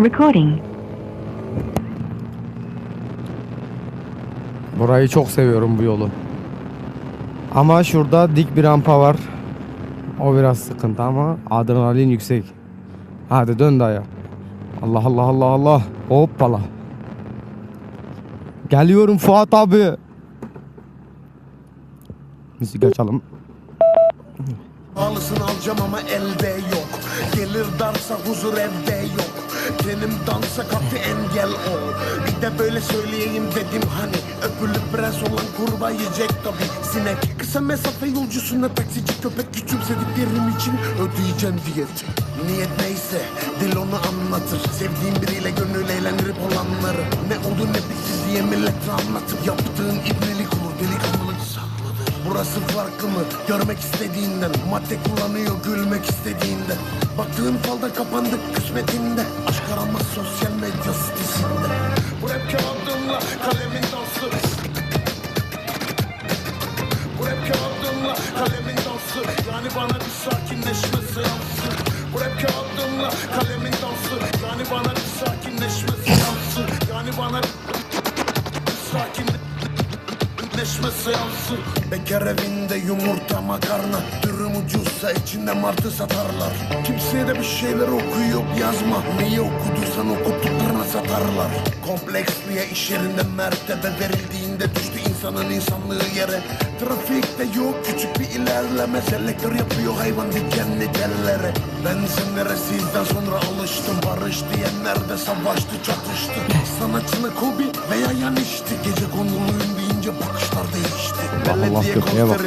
Recording. Burayı çok seviyorum bu yolu. Ama şurada dik bir rampa var. O biraz sıkıntı ama adrenalin yüksek. Hadi dön daya. Allah Allah Allah Allah. Hoppala. Geliyorum Fuat abi. Müzik açalım. Pahalısını alacağım ama elde yok Gelir darsa huzur evde yok Tenim dansa kalktı engel o Bir de böyle söyleyeyim dedim hani. Öpülüp prens olan kurba yiyecek tabi Sinek. Kısa mesafe yolcusuna taksici köpek Küçümsediklerim için ödeyeceğim diyet. Niyet neyse dil onu anlatır. Sevdiğim biriyle gönül eğlendirip olanları. Ne oldu ne bitti diye millete anlatır. Yaptığın ibnelik farklı mı? Görmek istediğinden Madde kullanıyor gülmek istediğinde Baktığın falda kapandık kısmetinde Aşk aranmaz sosyal medya sitesinde. Bu rap kağıdımla kalemin dansı Bu rap kağıdımla kalemin dansı Yani bana bir sakinleşme seansı Bu rap kağıdımla kalemin dansı Yani bana bir sakinleşme seansı Yani bana bir Neşme seansı Bekar evinde yumurta makarna. Dürüm ucuzsa içinde martı satarlar. Kimseye de bir şeyler okuyup yazma. Neyi okuduysan okuttuklarına satarlar. Kompleksliye iş yerinde mertebe verildiğinde Düştü insanın insanlığı yere? Trafikte yok küçük bir ilerleme. Selektör yapıyor hayvan dikenli tellere. Ben senlere sizden sonra alıştım. Barış diyenler de savaştı çatıştı. Sanatçına Kobe veya Gece konuluyum deyince bakışlar değişti Allah köpeğe bak.